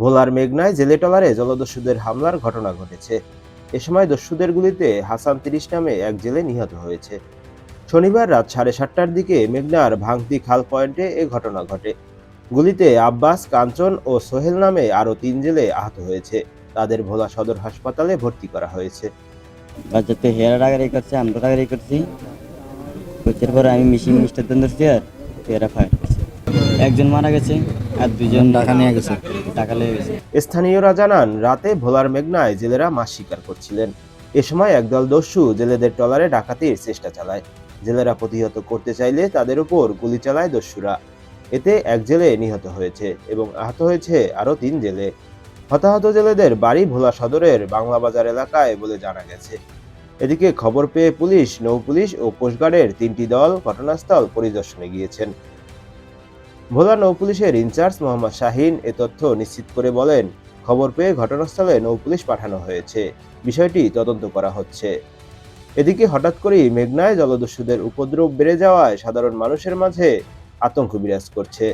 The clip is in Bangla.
ভোলার মেঘনায় জেলে টলারে জলদস্যুদের হামলার ঘটনা ঘটেছে। এ সময় দস্যুদের গুলিতে হাসান তিরিশ নামে এক জেলে নিহত হয়েছে। শনিবার রাত সাড়ে সাতটার দিকে মেঘনার ভাঙতি খাল পয়েন্টে এ ঘটনা ঘটে। গুলিতে আব্বাস কাঞ্চন ও সোহেল নামে আরও তিন জেলে আহত হয়েছে। তাদের ভোলা সদর হাসপাতালে ভর্তি করা হয়েছে। বাচ্চাতে হেয়ার টাকারি করছে আমরা টাকারি করছি করছে। পরে আমি মিশিং মিস্টার ধরছি আর হেয়ারা ফায়ার করছে। একজন মারা গেছে। আর দুজন টাকা নিয়ে গেছে, টাকা লেগে গেছে। স্থানীয়রা জানান, রাতে ভোলার মেঘনায় জেলেরা মাছ শিকার করছিলেন। এ সময় একদল দস্যু জেলেদের ট্রলারে ডাকাতির চেষ্টা চালায়। জেলেরা প্রতিহত করতে চাইলে তাদের উপর গুলি চালায় দস্যুরা। এতে এক জেলে নিহত হয়েছে এবং আহত হয়েছে আরও তিন জেলে। হতাহত জেলেদের বাড়ি ভোলা সদরের বাংলা বাজার এলাকায় বলে জানা গেছে। এদিকে খবর পেয়ে পুলিশ, নৌ পুলিশ ও কোস্টগার্ডের তিনটি দল ঘটনাস্থল পরিদর্শনে গিয়েছেন। ভোলা নৌ পুলিশের ইনচার্জ মোহাম্মদ শাহিন এ তথ্য নিশ্চিত করে বলেন, খবর পেয়ে ঘটনাস্থলে নৌপুলিশ পাঠানো হয়েছে। বিষয়টি তদন্ত করা হচ্ছে। এদিকে হঠাৎ করেই মেঘনায় জলদস্যুদের উপদ্রব বেড়ে যাওয়ায় সাধারণ মানুষের মাঝে আতঙ্ক বিরাজ করছে।